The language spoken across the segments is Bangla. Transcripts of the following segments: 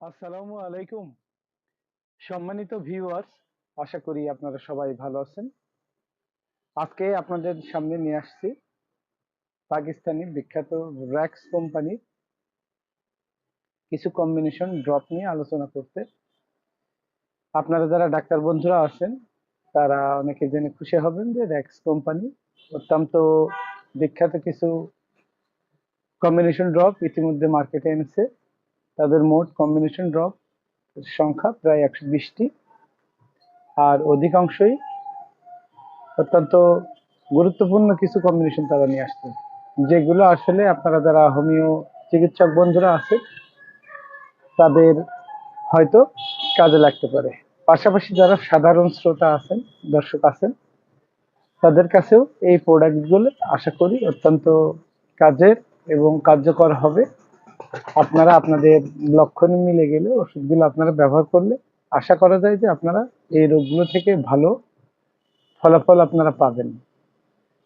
আসসালামু আলাইকুম। সম্মানিত ভিউয়ার্স আশা করি আপনারা সবাই ভালো আছেন। আজকে আপনাদের সামনে নিয়ে আসছি পাকিস্তানি বিখ্যাত র্যাক্স কোম্পানির কিছু কম্বিনেশন ড্রপ নিয়ে আলোচনা করতে। আপনারা যারা ডাক্তার বন্ধুরা আছেন, তারা অনেকে জেনে খুশি হবেন যে র্যাক্স কোম্পানি অত্যন্ত বিখ্যাত কিছু কম্বিনেশন ড্রপ ইতিমধ্যে মার্কেটে এনেছে। তাদের মোট কম্বিনেশন ড্রপ সংখ্যা প্রায় একশো বিশটি। আর অধিকাংশই অত্যন্ত গুরুত্বপূর্ণ কিছু কম্বিনেশন তারা নিয়ে আসছে, যেগুলো আসলে আপনারা যারা হোমিও চিকিৎসক বন্ধুরা আছে, তাদের হয়তো কাজে লাগতে পারে। পাশাপাশি যারা সাধারণ শ্রোতা আছেন, দর্শক আছেন, তাদের কাছেও এই প্রোডাক্টগুলো আশা করি অত্যন্ত কাজের এবং কার্যকর হবে। আপনারা আপনাদের লক্ষণ মিলে গেলে ওষুধগুলো আপনারা ব্যবহার করলে আশা করা যায় যে আপনারা এই রোগগুলো থেকে ভালো ফলাফল আপনারা পাবেন।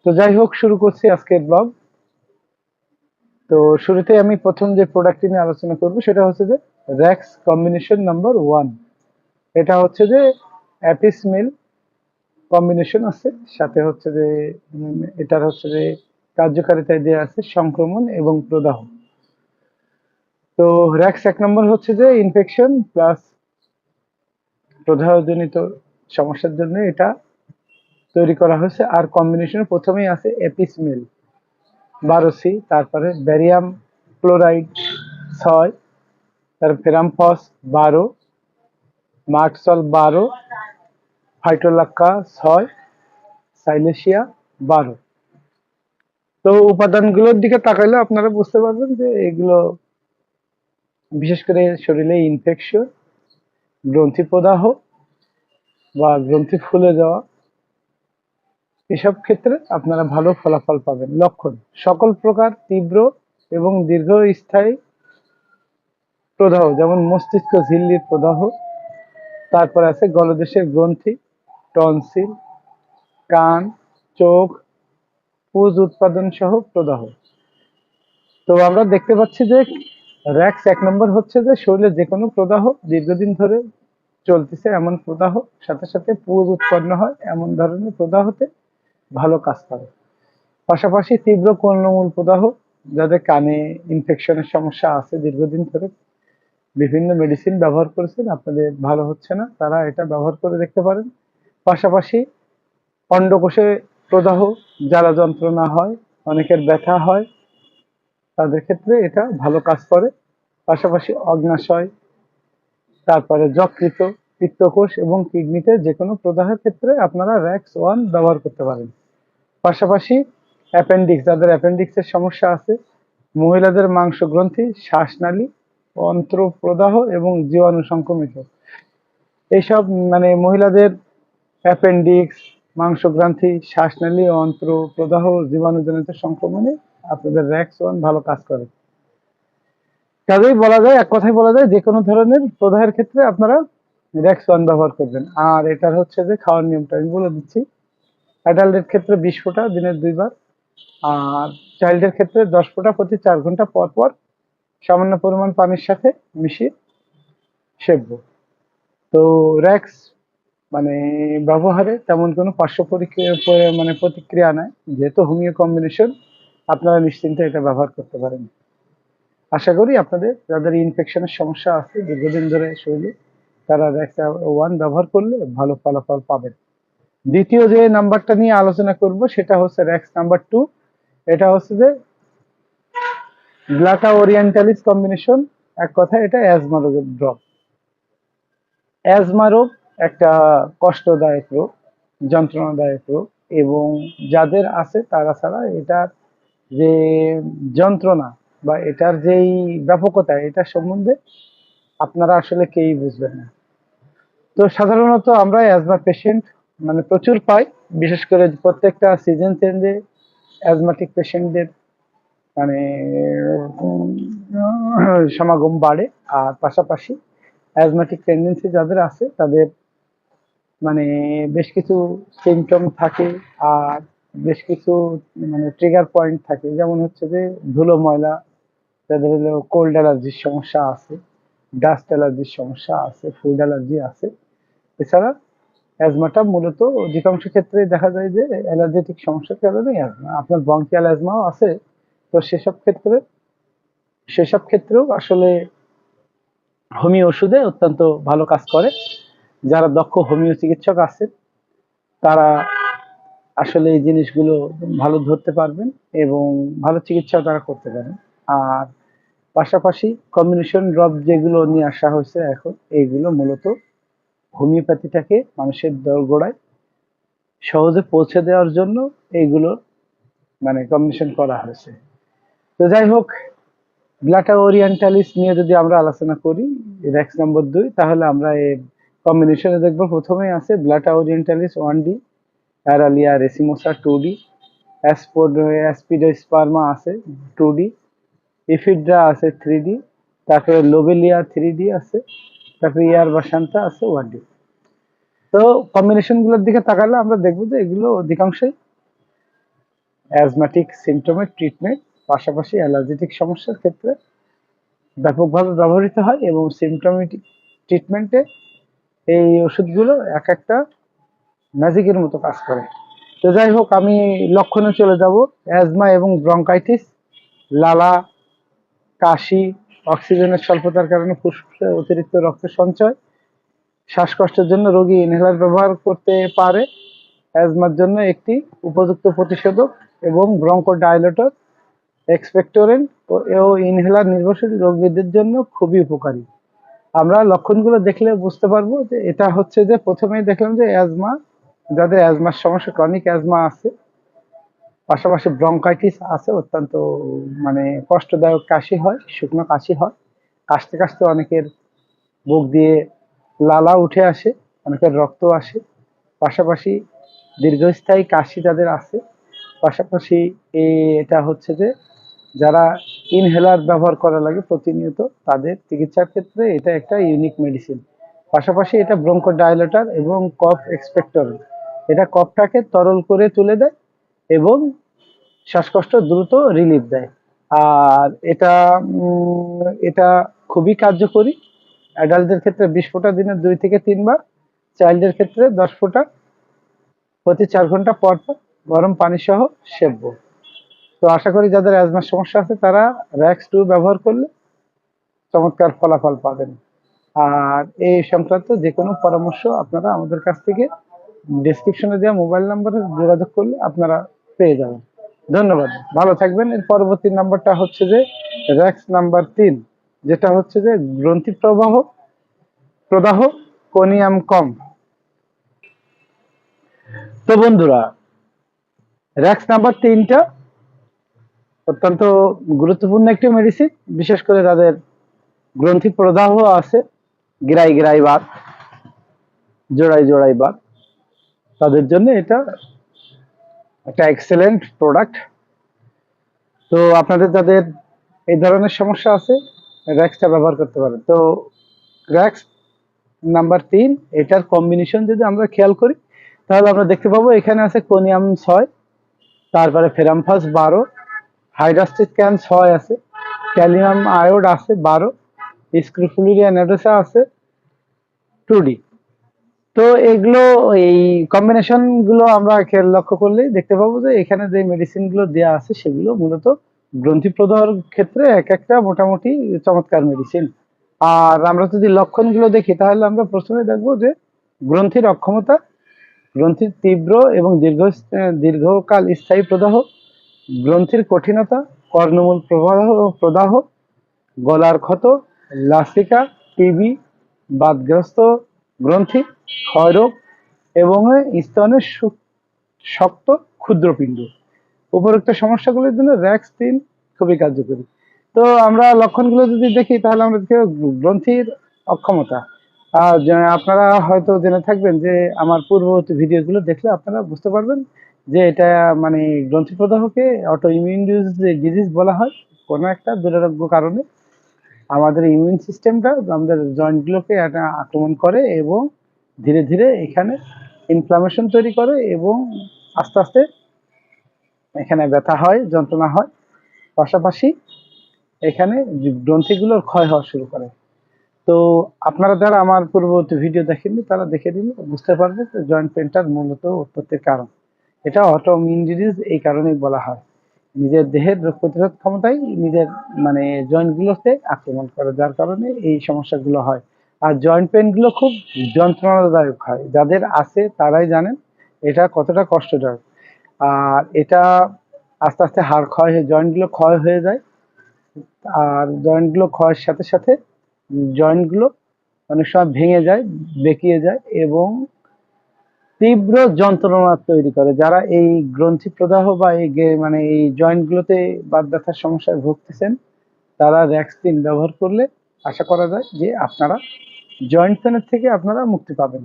তো যাই হোক, শুরু করছি আজকের ব্লগ তো শুরুতে আমি প্রথম যে প্রোডাক্টটি নিয়ে আলোচনা করব, সেটা হচ্ছে যে র্যাক্স কম্বিনেশন নাম্বার ওয়ান এটা হচ্ছে যে অ্যাপিস মিল কম্বিনেশন আছে, সাথে হচ্ছে যে এটার হচ্ছে যে কার্যকারিতায় দেওয়া আছে সংক্রমণ এবং প্রদাহ। তো র্যাক্স এক নম্বর হচ্ছে যে ইনফেকশন প্লাস প্রদাহজনিত সমস্যার জন্য এটা তৈরি করা হয়েছে। আর কম্বিনেশনে প্রথমেই আছে এপিসমেল বারো সি তারপরে ব্যারিয়াম ক্লোরাইড ছয়, তারপর ফেরামফস বারো মার্কসল বারো ফাইটোলাক্কা ছয় সাইলেশিয়া বারো। তো উপাদানগুলোর দিকে তাকাইলে আপনারা বুঝতে পারবেন যে এগুলো বিশেষ করে শরীরে ইনফেকশন গ্রন্থি প্রদাহ বা গ্রন্থি ফুলে যাওয়া, এসব ক্ষেত্রে আপনারা ভালো ফলাফল পাবেন। লক্ষণ, সকল প্রকার তীব্র এবং দীর্ঘস্থায়ী প্রদাহ, যেমন মস্তিষ্ক ঝিল্লির প্রদাহ, তারপর আছে গলদেশের গ্রন্থি, টনসিল, কান, চোখ, পুজ উৎপাদন সহ প্রদাহ। তো আমরা দেখতে পাচ্ছি যে র্যাক্স এক নম্বর হচ্ছে যে, শরীরে যে কোনো প্রদাহ দীর্ঘদিন ধরে চলতেছে এমন প্রদাহ, সাথে সাথে পুজ উৎপন্ন হয় এমন ধরনের প্রদাহতে ভালো কাজ করে। পাশাপাশি তীব্র কর্ণমূল প্রদাহ, যাদের কানে ইনফেকশনের সমস্যা আছে দীর্ঘদিন ধরে, বিভিন্ন মেডিসিন ব্যবহার করেছেন, আপনাদের ভালো হচ্ছে না, তারা এটা ব্যবহার করে দেখতে পারেন। পাশাপাশি অন্ডকোষে প্রদাহ, জ্বালা যন্ত্রণা হয়, অনেকের ব্যথা হয় তাদের ক্ষেত্রে এটা ভালো কাজ করে। পাশাপাশি অগ্নাশয়, তারপরে যকৃত পিত্তকোষ এবং কিডনিতে যে কোনো প্রদাহের ক্ষেত্রে আপনারা র্যাক্স ওয়ান ব্যবহার করতে পারেন। পাশাপাশি অ্যাপেন্ডিক্স, যাদের অ্যাপেন্ডিক্সের সমস্যা আছে, মহিলাদের মাংস গ্রন্থি শ্বাসনালী অন্ত্র প্রদাহ এবং জীবাণু সংক্রমিত। এইসব মানে মহিলাদের অ্যাপেন্ডিক্স, মাংসগ্রন্থি, শ্বাসনালী অন্ত্র প্রদাহ জীবাণুজনিত সংক্রমণে আপনাদের র্যাক্স ওয়ান ভালো কাজ করে। কাজেই বলা যায়, এক কথায় বলা যায় যে কোনো ধরনের প্রদাহের ক্ষেত্রে আপনারা র্যাক্স ওয়ান ব্যবহার করবেন। আর এটার হচ্ছে যে খাওয়ার নিয়মটা, আমি বলে দিচ্ছি। অ্যাডাল্টের ক্ষেত্রে বিশ ফোঁটা, দিনের দুইবার আর চাইল্ডের ক্ষেত্রে দশ ফোঁটা প্রতি চার ঘণ্টা পর পর সামান্য পরিমাণ পানির সাথে মিশিয়ে সেবব তো র্যাক্স মানে ব্যবহারে তেমন কোনো পার্শ্ব মানে প্রতিক্রিয়া নাই। যেহেতু হোমিও কম্বিনেশন আপনারা নিশ্চিন্তে এটা ব্যবহার করতে পারেন। আশা করি আপনাদের, যাদের ইনফেকশনের সমস্যা আছে, দীর্ঘদিন ধরে শরীরে, তারা র্যাক্স ওয়ান ব্যবহার করলে ভালো ফলাফল পাবেন। দ্বিতীয় যে নাম্বারটা নিয়ে আলোচনা করব, সেটা হচ্ছে র্যাক্স নাম্বার টু এটা হচ্ছে যে গ্লাটা ওরিয়েন্টালিস কম্বিনেশন এক কথা এটা অ্যাজমা রোগের ড্রপ অ্যাজমা রোগ একটা কষ্টদায়ক রোগ, যন্ত্রণাদায়ক রোগ, এবং যাদের আছে, তারা ছাড়া এটার যে যন্ত্রণা বা এটার যেই ব্যাপকতা, এটা সম্বন্ধে আপনারা আসলে কেউই বুঝবেন না। তো সাধারণত আমরা অ্যাজমা পেশেন্ট মানে প্রচুর পাই, বিশেষ করে প্রত্যেকটা সিজন চেঞ্জে অ্যাজমাটিক পেশেন্টদের মানে সমাগম বাড়ে। আর পাশাপাশি অ্যাজমাটিক টেন্ডেন্সি যাদের আছে, তাদের মানে বেশ কিছু সিমটম থাকে। আর বেশ কিছু মানে ট্রিগার পয়েন্ট থাকে। যেমন হচ্ছে যে, ধুলো ময়লা যাদের হলো কোল্ড অ্যালার্জির সমস্যা আছে ডাস্ট অ্যালার্জির সমস্যা আছে ফুড অ্যালার্জি আছে। এছাড়া অ্যাজমাটা মূলত অধিকাংশ ক্ষেত্রে দেখা যায় যে অ্যালার্জেটিক সমস্যার কারণেই অ্যাজমা আপনার ব্রঙ্কিয়াল অ্যাজমাও আছে, তো সেসব ক্ষেত্রে, সেসব ক্ষেত্রেও আসলে হোমিও ওষুধে অত্যন্ত ভালো কাজ করে। যারা দক্ষ হোমিও চিকিৎসক আছেন, তারা আসলে এই জিনিসগুলো ভালো ধরতে পারবেন এবং ভালো চিকিৎসাও তারা করতে পারেন। আর পাশাপাশি কম্বিনেশন ড্রপ যেগুলো নিয়ে আসা হয়েছে এখন, এইগুলো মূলত হোমিওপ্যাথিটাকে মানুষের দোরগোড়ায় সহজে পৌঁছে দেওয়ার জন্য এইগুলো মানে কম্বিনেশন করা হয়েছে। তো যাই হোক ব্লাটা ওরিয়েন্টালিস নিয়ে যদি আমরা আলোচনা করি র্যাক্স নম্বর দুই, তাহলে আমরা এর কম্বিনেশনে দেখব প্রথমেই আছে Blatta orientalis one D Aralia racemosa two D অ্যাসপোড Aspidosperma আছে টু ডি ইফিড্রা আছে থ্রি ডি তারপরে লোবেলিয়া থ্রি ডি আছে, তারপরে ইয়ার বাসান্তা আছে ওয়ান ডি তো কম্বিনেশনগুলোর দিকে তাকালে আমরা দেখব যে এগুলো অধিকাংশই অ্যাজমাটিক সিমটমের ট্রিটমেন্ট পাশাপাশি অ্যালার্জেটিক সমস্যার ক্ষেত্রে ব্যাপকভাবে ব্যবহৃত হয় এবং সিমটমেটিক ট্রিটমেন্টে এই ওষুধগুলো এক একটা ম্যাজিকের মতো কাজ করে। তো যাই হোক, আমি লক্ষণে চলে যাব। অ্যাজমা এবং ব্রঙ্কাইটিস, লালা, কাশি, অক্সিজেনের স্বল্পতার কারণে ফুসফুসে অতিরিক্ত রক্ত সঞ্চয়, শ্বাসকষ্টের জন্য রোগী ইনহেলার ব্যবহার করতে পারে। অ্যাজমার জন্য একটি উপযুক্ত প্রতিষেধক এবং ব্রঙ্কো ডায়লেটর এক্সপেক্টোরেন্ট ও ইনহেলার নির্ভরশীল রোগীদের জন্য খুবই উপকারী। আমরা লক্ষণগুলো দেখলে বুঝতে পারব যে এটা হচ্ছে যে প্রথমেই দেখলাম যে অ্যাজমা যাদের অ্যাজমার সমস্যা ক্রনিক অ্যাজমা আছে, পাশাপাশি ব্রঙ্কাইটিস আছে, অত্যন্ত মানে কষ্টদায়ক কাশি হয়, শুকনো কাশি হয়। কাশতে কাশতে অনেকের বুক দিয়ে লালা উঠে আসে, অনেকের রক্ত আসে। পাশাপাশি দীর্ঘস্থায়ী কাশি যাদের আছে, পাশাপাশি এটা হচ্ছে যে যারা ইনহেলার ব্যবহার করা লাগে প্রতিনিয়ত, তাদের চিকিৎসার ক্ষেত্রে এটা একটা ইউনিক মেডিসিন পাশাপাশি এটা ব্রঙ্কো ডায়লেটার এবং কফ এক্সপেক্টর এটা কফটাকে তরল করে তুলে দেয় এবং শ্বাসকষ্ট দ্রুত রিলিফ দেয়। আর এটা এটা খুবই কার্যকরী। অ্যাডাল্টদের ক্ষেত্রে বিশ ফোঁটা দিনে দুই থেকে তিনবার চাইল্ডের ক্ষেত্রে দশ ফোঁটা, প্রতি চার ঘণ্টা পর পর গরম পানি সহ সেবব তো আশা করি যাদের অ্যাজমার সমস্যা আছে, তারা র্যাক্স টু ব্যবহার করলে চমৎকার ফলাফল পাবেন। আর এই সংক্রান্ত যে কোনো পরামর্শ আপনারা আমাদের কাছ থেকে ডিসক্রিপশনে দেওয়া মোবাইল নাম্বারে যোগাযোগ করলে আপনারা পেয়ে যাবেন। ধন্যবাদ। ভালো থাকবেন। এর পরবর্তী নাম্বারটা হচ্ছে যে র্যাক্স নাম্বার তিন, যেটা হচ্ছে যে গ্রন্থি প্রবাহ, প্রদাহ, কোনিয়াম কম। তো বন্ধুরা র্যাক্স নাম্বার তিনটা অত্যন্ত গুরুত্বপূর্ণ একটি মেডিসিন বিশেষ করে তাদের গ্রন্থি প্রদাহ আছে, গিরাই গিরাই বাদ, জোড়াই জোড়াই বাদ। তাদের জন্য এটা একটা এক্সেলেন্ট প্রোডাক্ট তো আপনাদের যাদের এই ধরনের সমস্যা আছে র্যাক্সটা ব্যবহার করতে পারেন। তো র্যাক্স নাম্বার তিন, এটার কম্বিনেশন যদি আমরা খেয়াল করি, তাহলে আমরা দেখতে পাবো এখানে আছে কোনিয়াম ছয়, তারপরে ফেরামফাস বারো হাইড্রাস্টিক ক্যান ছয় আছে ক্যালিয়াম আয়োড আছে বারো স্ক্রুফুলিরিয়া নেডোসা আছে টু ডি তো এগুলো, এই কম্বিনেশনগুলো আমরা লক্ষ্য করলেই দেখতে পাবো যে এখানে যে মেডিসিনগুলো দেওয়া আছে সেগুলো মূলত গ্রন্থি প্রদাহর ক্ষেত্রে এক একটা মোটামুটি চমৎকার মেডিসিন আর আমরা যদি লক্ষণগুলো দেখি, তাহলে আমরা প্রথমে দেখব যে গ্রন্থির অক্ষমতা, গ্রন্থির তীব্র এবং দীর্ঘ, দীর্ঘকাল স্থায়ী প্রদাহ, গ্রন্থির কঠিনতা, কর্ণমূল প্রবাহ, প্রদাহ, গলার ক্ষত, লাসিকা, টিবি, বাদগ্রস্ত গ্রন্থি, ক্ষয়রোগ এবং স্তনের শক্ত ক্ষুদ্রপিণ্ড। উপরোক্ত সমস্যাগুলির জন্য র্যাক্স তিন খুবই কার্যকরী। তো আমরা লক্ষণগুলো যদি দেখি, তাহলে আমরা গ্রন্থির অক্ষমতা। আর আপনারা হয়তো জেনে থাকবেন যে, আমার পূর্ববর্তী ভিডিওগুলো দেখলে আপনারা বুঝতে পারবেন যে, এটা মানে গ্রন্থি প্রদাহকে অটো ইমিউন ডিজিজ বলা হয়। কোনো একটা দুরারোগ্য কারণে। আমাদের ইমিউন সিস্টেমটা আমাদের জয়েন্টগুলোকে এটা আক্রমণ করে এবং ধীরে ধীরে এখানে ইনফ্লামেশন তৈরি করে এবং আস্তে আস্তে এখানে ব্যথা হয়, যন্ত্রণা হয়। পাশাপাশি এখানে গ্রন্থিগুলোর ক্ষয় হওয়া শুরু করে। তো আপনারা যারা আমার পূর্ববর্তী ভিডিও দেখেননি, তারা দেখে দিলে বুঝতে পারবে যে জয়েন্ট পেনটার মূলত উৎপত্তির কারণ। এটা অটোমিউন ডিজিজ এই কারণেই বলা হয়। নিজের দেহের রোগ প্রতিরোধ ক্ষমতাই নিজের মানে জয়েন্টগুলোতে আক্রমণ করে, যার কারণে এই সমস্যাগুলো হয়। আর জয়েন্ট পেনগুলো খুব যন্ত্রণাদায়ক হয়। যাদের আছে তারাই জানেন এটা কতটা কষ্টদায়ক। আর এটা আস্তে আস্তে হাড় ক্ষয় হয়ে জয়েন্টগুলো ক্ষয় হয়ে যায়। আর জয়েন্টগুলো ক্ষয়ের সাথে সাথে জয়েন্টগুলো অনেক সময় ভেঙে যায়, বেঁকিয়ে যায় এবং তীব্র যন্ত্রণা তৈরি করে, যারা এই গ্রন্থি প্রদাহ বা এই মানে এই জয়েন্টগুলোতে বাত ব্যথার সমস্যায় ভুগতেছেন, তারা র্যাক্সিন ব্যবহার করলে আশা করা যায় যে আপনারা জয়েন্ট পেনের থেকে আপনারা মুক্তি পাবেন।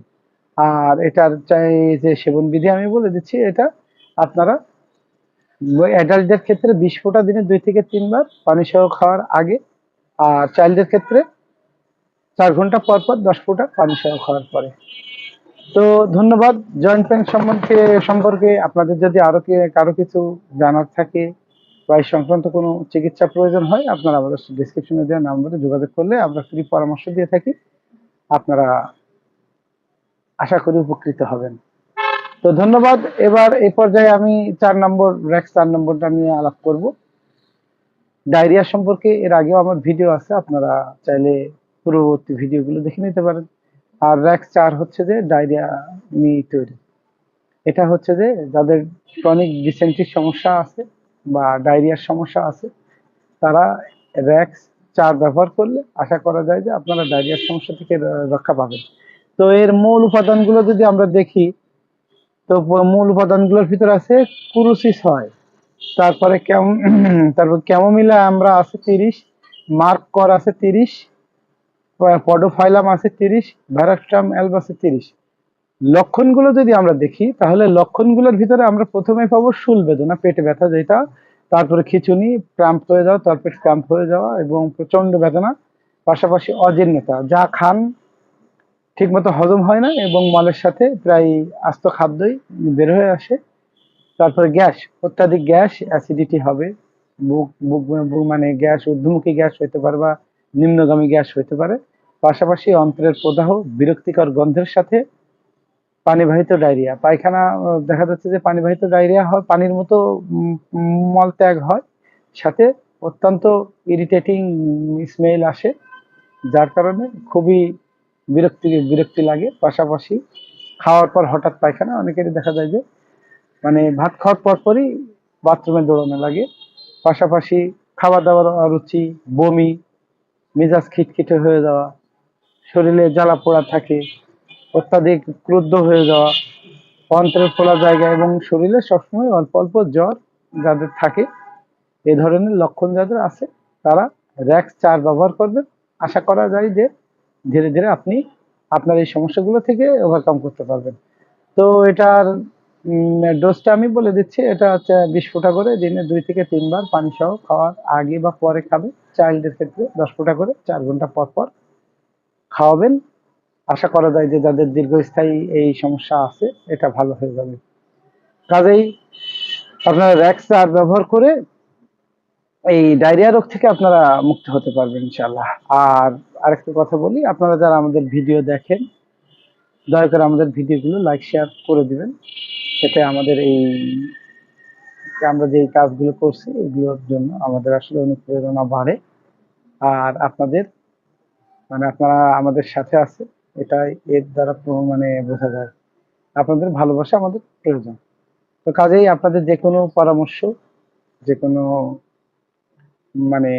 আর এটার চাই যে সেবন বিধি আমি বলে দিচ্ছি, এটা আপনারা অ্যাডাল্টদের ক্ষেত্রে বিশ ফোঁটা দিনে দুই থেকে তিনবার পানি সহ খাওয়ার আগে, আর চাইল্ডদের ক্ষেত্রে চার ঘণ্টা পর পর দশ ফোঁটা পানি সহ খাওয়ার পরে। তো ধন্যবাদ। জয়েন্ট পেন সম্বন্ধে সম্পর্কে আপনাদের যদি আরও কারও কিছু জানার থাকে বা সংক্রান্ত কোনো চিকিৎসা প্রয়োজন হয়, আপনারা আমাদের ডিসক্রিপশনে দেওয়া নাম্বারে যোগাযোগ করলে আমরা ফ্রি পরামর্শ দিয়ে থাকি। আপনারা আশা করি উপকৃত হবেন। তো ধন্যবাদ। এবার এই পর্যায়ে আমি চার নম্বর র্যাক্স চার নম্বরটা নিয়ে আলাপ করব। ডায়রিয়া সম্পর্কে এর আগেও আমার ভিডিও আছে, আপনারা চাইলে পূর্ববর্তী ভিডিওগুলো দেখে নিতে পারেন। আর র্যাক্স চার হচ্ছে যে ডায়রিয়া নিয়ে তৈরি। এটা হচ্ছে যে যাদের ক্রনিক ডিসেন্ট্রির সমস্যা আছে বা ডায়রিয়ার সমস্যা আছে, তারা র্যাক্স চার ব্যবহার করলে আশা করা যায় যে আপনারা ডায়রিয়ার সমস্যা থেকে রক্ষা পাবেন। তো এর মূল উপাদানগুলো যদি আমরা দেখি, তো মূল উপাদানগুলোর ভিতরে আছে কুরুসিস হয়। তারপরে কেম, তারপর ক্যামোমিলা আমরা আছে তিরিশ মার্ক কর আছে তিরিশ পডোফাইলাম আছে তিরিশ ভ্যারাক্টাম অ্যালব আছে তিরিশ। লক্ষণগুলো যদি আমরা দেখি, তাহলে লক্ষণগুলোর ভিতরে আমরা প্রথমে পাবো শুল বেদনা, পেটে ব্যথা যেটা, তারপরে খিচুনি ক্রাম্প হয়ে যাওয়া তলপেট ক্রাম্প হয়ে যাওয়া এবং প্রচণ্ড বেদনা, পাশাপাশি অজীর্ণতা। যা খান, ঠিকমতো হজম হয় না এবং মলের সাথে প্রায় আস্ত খাদ্যই বের হয়ে আসে। তারপরে গ্যাস, অত্যাধিক গ্যাস, অ্যাসিডিটি হবে। বুক বুক মানে গ্যাস, ঊর্ধ্বমুখী গ্যাস হইতে পারে বা নিম্নগামী গ্যাস হতে পারে। পাশাপাশি অন্ত্রের প্রদাহ, বিরক্তিকর গন্ধের সাথে পানিবাহিত ডায়রিয়া। পায়খানা দেখা যাচ্ছে যে পানিবাহিত ডায়রিয়া হয়, পানির মতো মল ত্যাগ হয়। সাথে অত্যন্ত ইরিটেটিং স্মেল আসে, যার কারণে খুবই বিরক্তি বিরক্তি লাগে। পাশাপাশি খাওয়ার পর হঠাৎ পায়খানা, অনেকেরই দেখা যায় যে মানে ভাত খাওয়ার পর পরই বাথরুমে দৌড়ানো লাগে। পাশাপাশি খাওয়া দাওয়ার অরুচি বমি মেজাজ খিটখিটে হয়ে যাওয়া, শরীরে জ্বালা পোড়া থাকে, অত্যাধিক ক্রুদ্ধ হয়ে যাওয়া অন্ত্রের ফোলা জায়গা এবং শরীরে সবসময় অল্প অল্প জ্বর যাদের থাকে, এ ধরনের লক্ষণ যাদের আছে, তারা র্যাক্স চার ব্যবহার করবেন। আশা করা যায় যে ধীরে ধীরে আপনি আপনার এই সমস্যাগুলো থেকে ওভারকাম করতে পারবেন। তো এটার ডোজটা আমি বলে দিচ্ছি, এটা হচ্ছে বিশ ফোঁটা করে, দিনে দুই থেকে তিনবার পানি সহ খাওয়ার আগে বা পরে খাবে চাইল্ডের ক্ষেত্রে দশ ফোঁটা করে, চার ঘণ্টা পর পর খাওয়াবেন। আশা করা যায় যে যাদের দীর্ঘস্থায়ী এই সমস্যা আছে, এটা ভালো হয়ে যাবে। কাজেই আপনারা র্যাক্স আর ব্যবহার করে এই ডায়রিয়া রোগ থেকে আপনারা মুক্ত হতে পারবেন ইনশাল্লাহ আর আরেকটা কথা বলি, আপনারা যারা আমাদের ভিডিও দেখেন, দয়া করে আমাদের ভিডিওগুলো লাইক, শেয়ার করে দিবেন। সেটা আমাদের এই আমরা যে কাজগুলো করছি, এগুলোর জন্য আমাদের আসলে অনুপ্রেরণা বাড়ে। আর আপনাদের মানে আপনারা আমাদের সাথে আছে, এটাই এর দ্বারা মানে বোঝা যায়। আপনাদের ভালোবাসা আমাদের প্রয়োজন। তো কাজেই আপনাদের যে কোনো পরামর্শ, যে কোনো মানে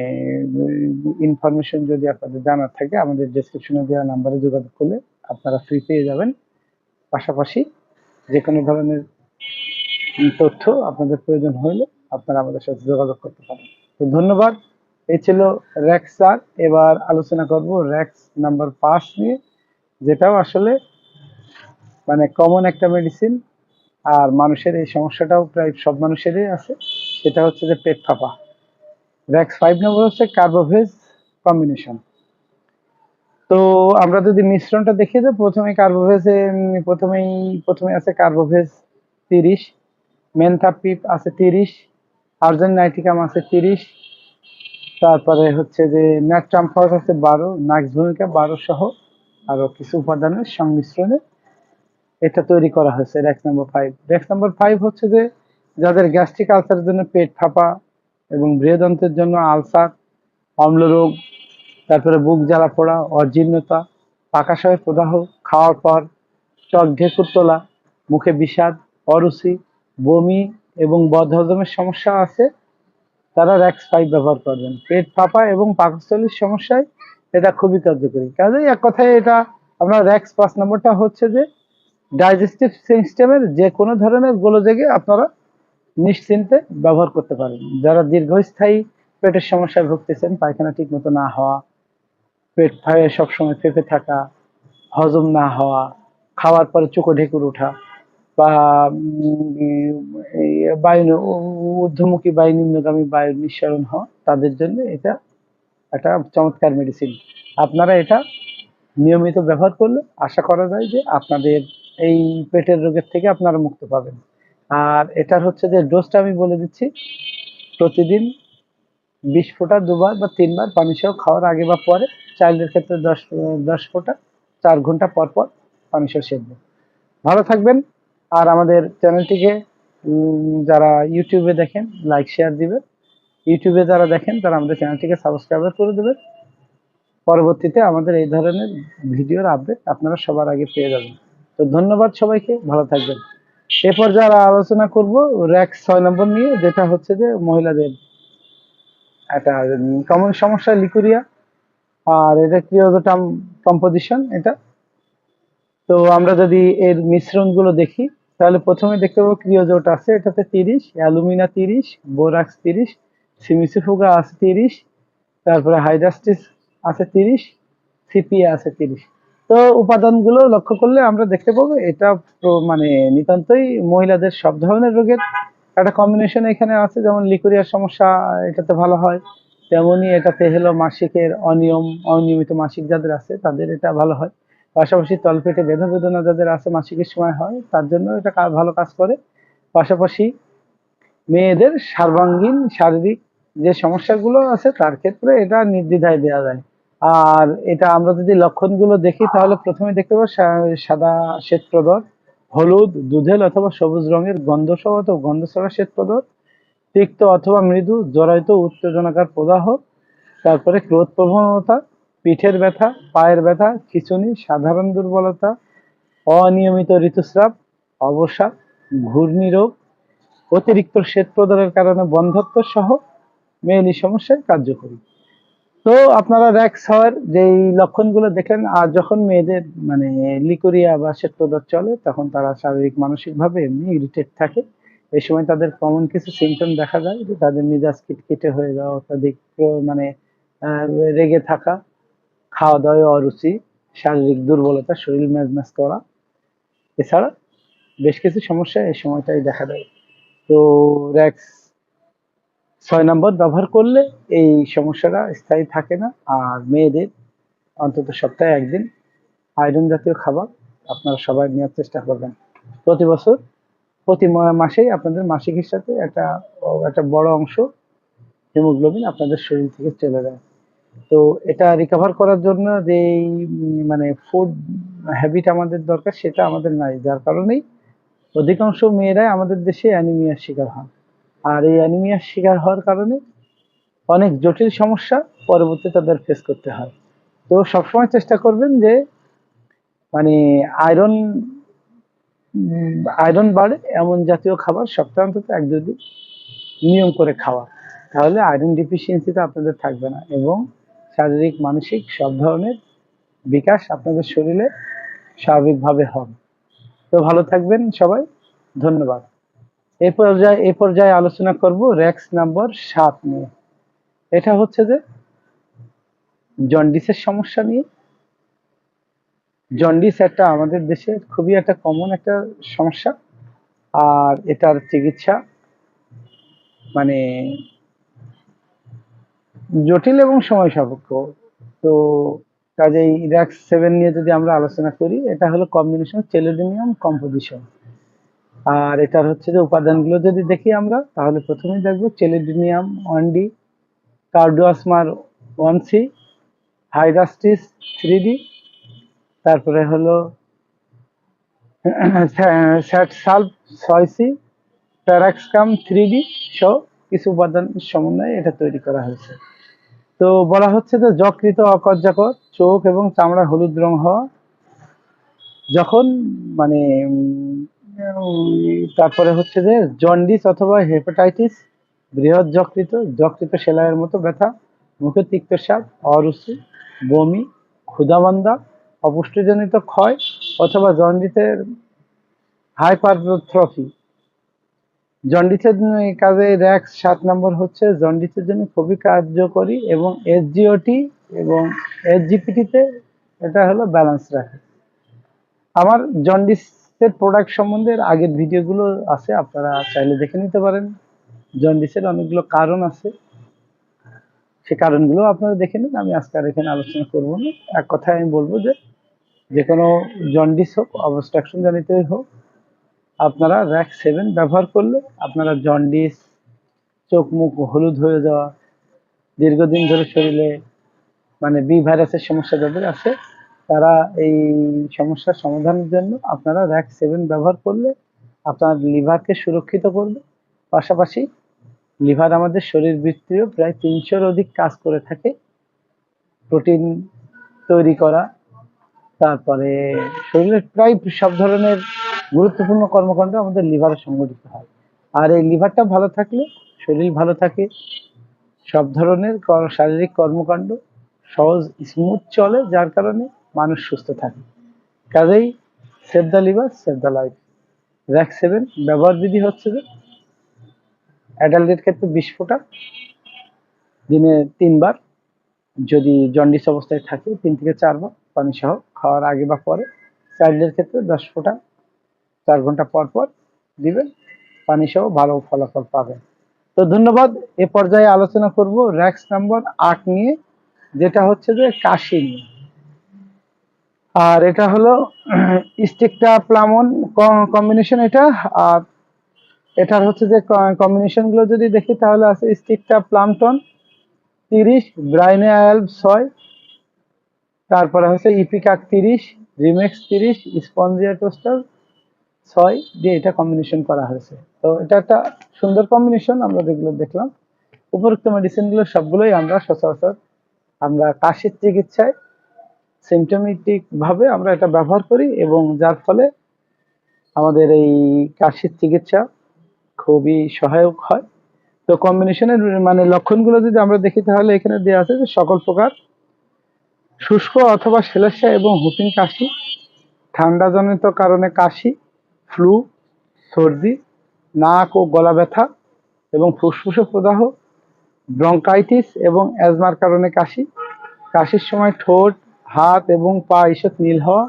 ইনফরমেশন যদি আপনাদের জানার থাকে, আমাদের ডেসক্রিপশনে দেওয়া নাম্বারে যোগাযোগ করলে আপনারা ফ্রি পেয়ে যাবেন। পাশাপাশি যে কোনো ধরনের তথ্য আপনাদের প্রয়োজন হলে আপনারা আমাদের সাথে যোগাযোগ করতে পারেন। তো ধন্যবাদ। এই ছিল র্যাক্স চার এবার আলোচনা করব র্যাক্স নাম্বার পাঁচ নিয়ে, যেটাও আসলে মানে কমন একটা মেডিসিন আর মানুষের এই সমস্যাটাও প্রায় সব মানুষেরই আছে। সেটা হচ্ছে যে পেট ফাঁপা। র্যাক্স ফাইভ নম্বর হচ্ছে কার্বোভেজ কম্বিনেশন তো আমরা যদি মিশ্রণটা দেখি যে প্রথমে কার্বোভেজে প্রথমেই, প্রথমে আছে কার্বোভেজ তিরিশ মেনথাপিপ আছে তিরিশ আর্জেন নাইটিকাম আছে তিরিশ তারপরে হচ্ছে যে ন্যাট্রামফস আছে বারো নাক্স ভূমিকা বারো সহ আরও কিছু উপাদানের সংমিশ্রণে এটা তৈরি করা হয়েছে rack number five rack number five হচ্ছে যে যাদের গ্যাস্ট্রিক আলসারের জন্য পেট ফাঁপা এবং বৃহদন্তের জন্য আলসার, অম্লরোগ, তারপরে বুক জ্বালা পোড়া, অজীর্ণতা, পাকাশয় প্রদাহ, খাওয়ার পর চক ঢেকুর তোলা, মুখে বিষাদ, অরুচি, বমি এবং বদহজমের সমস্যা আছে। তারা র্যাক্স ফাইভ ব্যবহার করবেন। পেট ফাঁপা এবং পাকস্থলীর সমস্যায় এটা খুবই কার্যকরী। কাজেই এক কথায় এটা আপনার র্যাক্স পাঁচ নম্বরটা হচ্ছে যে ডাইজেস্টিভ সিস্টেমের যে কোনো ধরনের গোলযোগে আপনারা নিশ্চিন্তে ব্যবহার করতে পারেন। যারা দীর্ঘস্থায়ী পেটের সমস্যায় ভুগতেছেন, পায়খানা ঠিক মতো না হওয়া, পেট ফায়ে সবসময় ফেঁপে থাকা, হজম না হওয়া, খাওয়ার পরে চোখে ঢেকুর ওঠা বা বায়ু ঊর্ধ্বমুখী বায়ু নিম্নগামী বায়ুর নিঃসরণ হওয়া তাদের জন্য এটা একটা চমৎকার মেডিসিন আপনারা এটা নিয়মিত ব্যবহার করলে আশা করা যায় যে আপনাদের এই পেটের রোগের থেকে আপনারা মুক্ত পাবেন। আর এটার হচ্ছে যে ডোজটা আমি বলে দিচ্ছি, প্রতিদিন বিশ ফোঁটা, দুবার বা তিনবার পানি সহ খাওয়ার আগে বা পরে চাইল্ডের ক্ষেত্রে দশ দশ ফোঁটা, চার ঘণ্টা পর পর পানি সহ সেবন ভালো থাকবেন। আর আমাদের চ্যানেলটিকে যারা ইউটিউবে দেখেন লাইক শেয়ার দিবে। ইউটিউবে যারা দেখেন, তারা আমাদের চ্যানেলটিকে সাবস্ক্রাইব করে দেবেন পরবর্তীতে আমাদের এই ধরনের ভিডিওর আপডেট আপনারা সবার আগে পেয়ে যাবেন। তো ধন্যবাদ সবাইকে, ভালো থাকবেন। এরপর যারা আলোচনা করব র্যাক ছয় নম্বর নিয়ে, যেটা হচ্ছে যে মহিলাদের একটা কমন সমস্যা লিকুরিয়া আর এটা ক্রিওজোটাম কম্পোজিশন এটা। তো আমরা যদি এর মিশ্রণগুলো দেখি তাহলে প্রথমে দেখতে পাবো ক্রিওজোট আছে, এটাতে তিরিশ, অ্যালুমিনা তিরিশ, বোরাক্স তিরিশ, সিমিসিফুগা আছে তিরিশ, তারপরে হাইড্রাস্টিস আছে তিরিশ, সিপিএ আছে তিরিশ। তো উপাদানগুলো লক্ষ্য করলে আমরা দেখতে পাবো এটা মানে নিতান্তই মহিলাদের সব ধরনের রোগের একটা কম্বিনেশন এখানে আছে, যেমন লিকুরিয়ার সমস্যা, এটাতে ভালো হয়, তেমনি এটাতে হলো মাসিকের অনিয়ম, অনিয়মিত মাসিক যাদের আছে তাদের এটা ভালো হয়। পাশাপাশি তলপেটে বেদনা বেদনা যাদের আছে, মাসিকের সময় হয়, তার জন্য এটা ভালো কাজ করে। পাশাপাশি মেয়েদের সার্বাঙ্গীন শারীরিক যে সমস্যাগুলো আছে, তার ক্ষেত্রে এটা নির্দ্বিধায় দেওয়া যায়। আর এটা আমরা যদি লক্ষণগুলো দেখি, তাহলে প্রথমে দেখতে পাবো সাদা শ্বেতপ্রদর হলুদ, দুধেল অথবা সবুজ রঙের গন্ধসহ অথবা গন্ধছড়া শ্বেতপ্রদর তিক্ত অথবা মৃদু, জরায়িত উত্তেজনাকার প্রদাহ, তারপরে ক্রোধ প্রবণতা পিঠের ব্যথা, পায়ের ব্যথা, খিঁচুনি, সাধারণ দুর্বলতা, অনিয়মিত ঋতুস্রাব অবসাদ ঘূর্ণি রোগ অতিরিক্ত শ্বেত প্রদানের কারণে বন্ধত্ব সহ মেয়েলি সমস্যায় কার্যকরী। তো আপনারা র্যাক্স হওয়ার যেই লক্ষণগুলো দেখেন, আর যখন মেয়েদের মানে লিকুরিয়া বা শ্বেত প্রদার চলে, তখন তারা শারীরিক, মানসিকভাবে এমনি ইরিটেট থাকে। এই সময় তাদের কমন কিছু সিমটম দেখা যায় যে তাদের মেজাজ কিটকিটে হয়ে যাওয়া অত্যাধিক মানে রেগে থাকা। খাওয়া দাওয়ায় অরুচি, শারীরিক দুর্বলতা, শরীর ম্যাজম্যাজ করা। এছাড়া বেশ কিছু সমস্যা এই সময়টাই দেখা দেয়। তো র্যাক্স ছয় নম্বর ব্যবহার করলে এই সমস্যাটা স্থায়ী থাকে না। আর মেয়েদের অন্তত সপ্তাহে একদিন আয়রন জাতীয় খাবার আপনারা সবাই নেওয়ার চেষ্টা করবেন। প্রতি বছর, প্রতি মাসেই আপনাদের মাসিকের সাথে একটা একটা বড় অংশ হিমোগ্লোবিন আপনাদের শরীর থেকে চলে যায়। তো এটা রিকভার করার জন্য যে মানে ফুড হ্যাবিট আমাদের দরকার, সেটা আমাদের নাই। যার কারণেই অধিকাংশ মেয়েরাই আমাদের দেশে অ্যানিমিয়ার শিকার হন। আর এই অ্যানিমিয়ার শিকার হওয়ার কারণে অনেক জটিল সমস্যা পরবর্তী তাদের ফেস করতে হয়। তো সবসময় চেষ্টা করবেন যে মানে আয়রন আয়রন বাড়ে এমন জাতীয় খাবার সপ্তাহে অন্তত এক দুদিন নিয়ম করে খাওয়া। তাহলে আয়রন ডিফিসিয়েন্সিটা আপনাদের থাকবে না এবং শারীরিক, মানসিক সব ধরনের বিকাশ আপনাদের শরীরে স্বাভাবিকভাবে হবে। তো ভালো থাকবেন সবাই। ধন্যবাদ। এই পর্যায়ে এই পর্যায়ে আলোচনা করব র্যাক্স নাম্বার সাত নিয়ে। এটা হচ্ছে যে জন্ডিসের সমস্যা নিয়ে। জন্ডিস একটা আমাদের দেশে খুবই একটা কমন একটা সমস্যা। আর এটার চিকিৎসা মানে জটিল এবং সময় সাপেক্ষ তো কাজেই র্যাক্স সেভেন নিয়ে যদি আমরা আলোচনা করি, এটা হলো কম্বিনেশন চেলোডিনিয়াম কম্পোজিশন আর এটার হচ্ছে যে উপাদানগুলো যদি দেখি আমরা, তাহলে প্রথমেই দেখব চেলিডিনিয়াম one D কার্ডুয়াসমার one C hydrastis three D তারপরে হলো স্যাট সালভ ছয় সি প্যারাক্সকাম থ্রি ডি সহ কিছু উপাদান সমন্বয়ে এটা তৈরি করা হয়েছে। তো বলা হচ্ছে যে যকৃত অকর্যকর চোখ এবং চামড়া হলুদ রং হওয়া। যখন মানে তারপরে হচ্ছে যে জন্ডিস অথবা হেপাটাইটিস, বৃহৎ যকৃত যকৃত সেলাইয়ের মতো ব্যথা, মুখে তিক্তস্বাদ অরুচি, বমি, ক্ষুধাবান্ধা, অপুষ্টিজনিত ক্ষয় অথবা জন্ডিসের হাইপারট্রফি। জন্ডিসের কাজে র্যাক্স সাত নম্বর হচ্ছে জন্ডিসের জন্য খুবই কার্যকরী এবং এসজিওটি এবং এসজিপিটিতে এটা হলো ব্যালেন্স রাখে। আমার জন্ডিসের প্রোডাক্ট সম্বন্ধে আগের ভিডিওগুলো আছে, আপনারা চাইলে দেখে নিতে পারেন। জন্ডিসের অনেকগুলো কারণ আছে। সে কারণগুলো আপনারা দেখে নিন, আমি আজকে আর এখানে আলোচনা করব না। এক কথায় আমি বলব যে যে কোনো জন্ডিস হোক অবস্ট্রাকশন জনিতই হোক আপনারা র্যাক সেভেন ব্যবহার করলে আপনারা জন্ডিস চোখ মুখ হলুদ হয়ে যাওয়া, দীর্ঘদিন ধরে শরীরে মানে বি ভাইরাসের সমস্যা যাদের আছে, তারা এই সমস্যার সমাধানের জন্য আপনারা র্যাক সেভেন ব্যবহার করলে আপনার লিভারকে সুরক্ষিত করবে। পাশাপাশি লিভার আমাদের শরীর বৃত্তীয় প্রায় তিনশোর অধিক কাজ করে থাকে। প্রোটিন তৈরি করা, তারপরে শরীরের প্রায় সব ধরনের গুরুত্বপূর্ণ কর্মকাণ্ড আমাদের লিভারে সংগঠিত হয়। আর এই লিভারটা ভালো থাকলে, শরীর ভালো থাকে, সব ধরনের শারীরিক কর্মকাণ্ড সহজ স্মুথ চলে, যার কারণে মানুষ সুস্থ থাকে। কাজেই save the liver save the life rack seven ব্যবহার বিধি হচ্ছে যে অ্যাডাল্টের ক্ষেত্রে বিশ ফোঁটা, দিনে তিনবার। যদি জন্ডিস অবস্থায় থাকে, তিন থেকে চারবার পানি সহ খাওয়ার আগে বা পরে। চাইল্ডের ক্ষেত্রে দশ ফোঁটা চার ঘণ্টা পর পর দিবেন, পানি সহ ভালো ফলাফল পাবেন। তো ধন্যবাদ, এ পর্যায়ে আলোচনা করব র্যাক্স নাম্বার আট নিয়ে, যেটা হচ্ছে যে কাশি নিয়ে আর এটা হলো স্টিকটা প্লামন কম্বিনেশন এটা, আর এটার হচ্ছে যে কম্বিনেশনগুলো যদি দেখি তাহলে আছে স্টিকটা প্লামটন তিরিশ ব্রাইনে অ্যালব ছয়, তারপরে হচ্ছে ইপিকাক তিরিশ, রিমেক্স তিরিশ, স্পঞ্জিয়া টোস্টার ছয় দিয়ে এটা কম্বিনেশন করা হয়েছে। তো এটা একটা সুন্দর কম্বিনেশন আমরা যেগুলো দেখলাম। উপরোক্ত মেডিসিনগুলো সবগুলোই আমরা সচরাচর আমরা কাশির চিকিৎসায় ভাবে আমরা এটা ব্যবহার করি এবং যার ফলে আমাদের এই কাশির চিকিৎসা খুবই সহায়ক হয়। তো কম্বিনেশনের মানে লক্ষণগুলো যদি আমরা দেখি, তাহলে এখানে দেওয়া আছে যে সকল প্রকার শুষ্ক অথবা শ্লেষ্মা এবং হুপিং কাশি, ঠান্ডাজনিত কারণে কাশি ফ্লু, সর্দি, নাক ও গলা ব্যথা এবং ফুসফুসে প্রদাহ ব্রঙ্কাইটিস এবং অ্যাজমার কারণে কাশি। কাশির সময় ঠোঁট, হাত এবং পা ঈষৎ নীল হওয়া।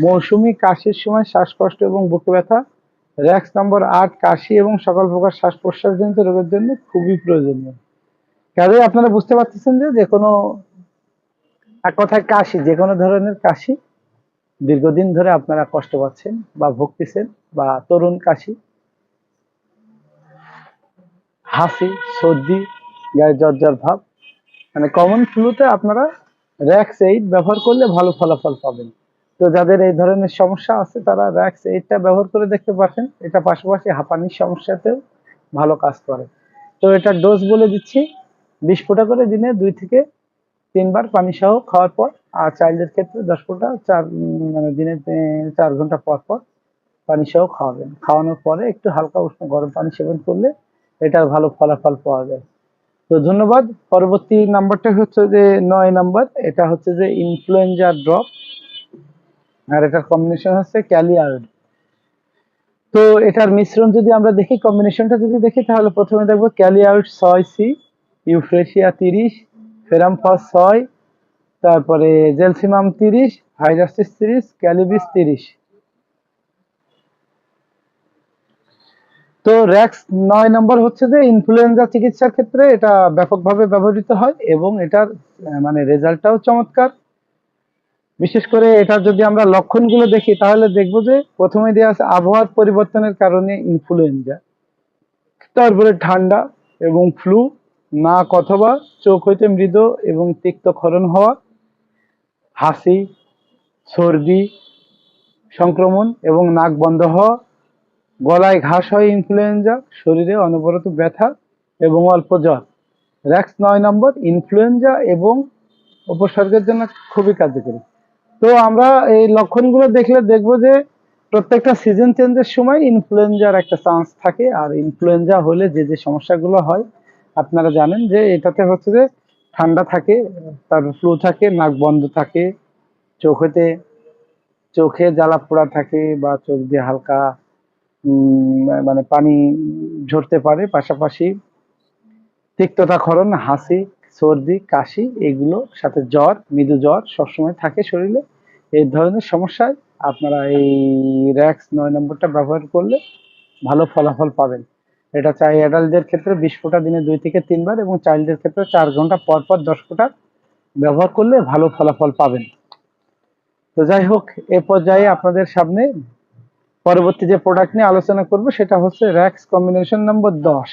মৌসুমী কাশির সময় শ্বাসকষ্ট এবং বুকে ব্যথা। র্যাক্স নম্বর আট, কাশি এবং সকল প্রকার শ্বাস প্রশ্বাসজনিত রোগের জন্য খুবই প্রয়োজনীয়। কাজে আপনারা বুঝতে পারতেছেন যে যে কোনো এক কথায় কাশি যে কোনো ধরনের কাশি দীর্ঘদিন ধরে আপনারা কষ্ট পাচ্ছেন বা ভুগতেছেন বা তরুণ কাশি। হাসি, সর্দি, গায়ে জ্বর ভাব মানে কমন ফ্লুতে আপনারা র্যাক্স এইট ব্যবহার করলে ভালো ফলাফল পাবেন। তো যাদের এই ধরনের সমস্যা আছে, তারা র্যাক্স এইটটা ব্যবহার করে দেখতে পারেন এটা পাশাপাশি হাঁপানির সমস্যাতেও ভালো কাজ করে। তো এটা ডোজ বলে দিচ্ছি। বিশ ফোঁটা করে দিনে দুই থেকে তিনবার পানি সহ খাওয়ার পর আর চাইল্ডের ক্ষেত্রে দশ ফোঁটা চার মানে দিনে চার ঘণ্টা পর পর পানি সহ খাওয়াবেন। খাওয়ানোর পরে একটু হালকা উষ্ণ গরম পানি সেবন করলে এটার ভালো ফলাফল পাওয়া যায়। তো ধন্যবাদ। পরবর্তী নাম্বারটা হচ্ছে যে নয় নাম্বার। এটা হচ্ছে যে ইনফ্লুয়েঞ্জা ড্রপ আর এটার কম্বিনেশন হচ্ছে ক্যালিয়ার্ড। তো এটার মিশ্রণ যদি আমরা দেখি কম্বিনেশনটা যদি দেখি, তাহলে প্রথমে দেখব ক্যালিয়ার্ড ছয় সি, ইউফ্রেশিয়া তিরিশ ফেরামফস ছয় তারপরে জেলসিমাম তিরিশ হাইড্রাস্টিস তিরিশ, ক্যালিবিস তিরিশ। তো র্যাক্স নয় নম্বর হচ্ছে যে ইনফ্লুয়েঞ্জা চিকিৎসার ক্ষেত্রে এটা ব্যাপকভাবে ব্যবহৃত হয় এবং এটার মানে রেজাল্টটাও চমৎকার। বিশেষ করে এটার যদি আমরা লক্ষণগুলো দেখি, তাহলে দেখব যে প্রথমে দেওয়া আছে আবহাওয়ার পরিবর্তনের কারণে ইনফ্লুয়েঞ্জা, তারপরে ঠান্ডা এবং ফ্লু, নাক অথবা চোখ হইতে মৃদ এবং তিক্ত ক্ষরণ হওয়া হাসি, সর্দি, সংক্রমণ এবং নাক বন্ধ হওয়া, গলায় ঘাস হয় ইনফ্লুয়েঞ্জা, শরীরে অনবরত ব্যথা এবং অল্প জ্বর। র্যাক্স নয় নম্বর, ইনফ্লুয়েঞ্জা এবং উপসর্গের জন্য খুবই কার্যকরী। তো আমরা এই লক্ষণগুলো দেখলে দেখব যে প্রত্যেকটা সিজন চেঞ্জের সময় ইনফ্লুয়েঞ্জার একটা চান্স থাকে। আর ইনফ্লুয়েঞ্জা হলে যে যে সমস্যাগুলো হয়, আপনারা জানেন যে এটাতে হচ্ছে যে ঠান্ডা থাকে, তার ফ্লু থাকে, নাক বন্ধ থাকে, চোখেতে, চোখে জ্বালা পোড়া থাকে বা চোখ দিয়ে হালকা মানে পানি ঝরতে পারে পাশাপাশি তিক্ততা ক্ষরণ হাসি, সর্দি, কাশি, এগুলো সাথে জ্বর, মৃদু জ্বর সবসময় থাকে শরীরে। এই ধরনের সমস্যায় আপনারা এই র্যাক্স নয় নম্বরটা ব্যবহার করলে ভালো ফলাফল পাবেন। এটা চাই অ্যাডাল্টদের ক্ষেত্রে বিশ ফোঁটা দিনে দুই থেকে তিনবার এবং চাইল্ডদের ক্ষেত্রে চার ঘণ্টা পর পর দশ ফোঁটা ব্যবহার করলে ভালো ফলাফল পাবেন। তো যাই হোক, এ পর্যায়ে আপনাদের সামনে পরবর্তী যে প্রোডাক্ট নিয়ে আলোচনা করব, সেটা হচ্ছে র্যাক্স কম্বিনেশন নম্বর দশ।